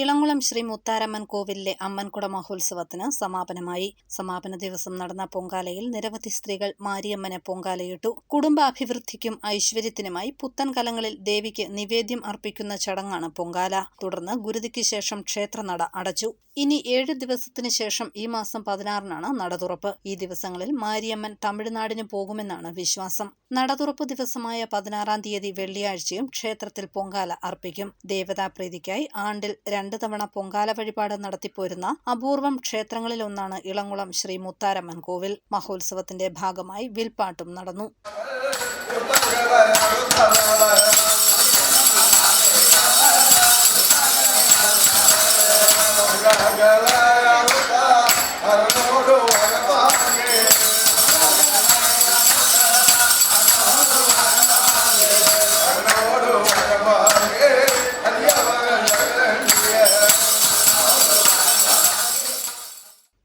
ഇളങ്കുളം ശ്രീ മുത്താരമ്മൻ കോവിലിലെ അമ്മൻകുട മഹോത്സവത്തിന് സമാപനമായി. സമാപന ദിവസം നടന്ന പൊങ്കാലയിൽ നിരവധി സ്ത്രീകൾ മാരിയമ്മനെ പൊങ്കാലയിട്ടു. കുടുംബാഭിവൃദ്ധിക്കും ഐശ്വര്യത്തിനുമായി പുത്തൻ കലങ്ങളിൽ ദേവിക്ക് നിവേദ്യം അർപ്പിക്കുന്ന ചടങ്ങാണ് പൊങ്കാല. തുടർന്ന് ഗുരുതിക്ക് ശേഷം ക്ഷേത്രനട അടച്ചു. ഇനി ഏഴ് ദിവസത്തിന് ശേഷം ഈ മാസം പതിനാറിനാണ് നട തുറപ്പ് ഈ ദിവസങ്ങളിൽ മാരിയമ്മൻ തമിഴ്നാടിന് പോകുമെന്നാണ് വിശ്വാസം. നടതുറപ്പ് ദിവസമായ പതിനാറാം തീയതി വെള്ളിയാഴ്ചയും ക്ഷേത്രത്തിൽ പൊങ്കാല അർപ്പിക്കും. ദേവതാപ്രീതിക്കായി ആണ്ടിൽ രണ്ടു തവണ പൊങ്കാല വഴിപാട് നടത്തിപ്പോരുന്ന അപൂർവം ക്ഷേത്രങ്ങളിലൊന്നാണ് ഇളങ്കുളം ശ്രീ മുത്താരമ്മൻ കോവിൽ. മഹോത്സവത്തിന്റെ ഭാഗമായി വിൽപ്പാട്ടും നടന്നു.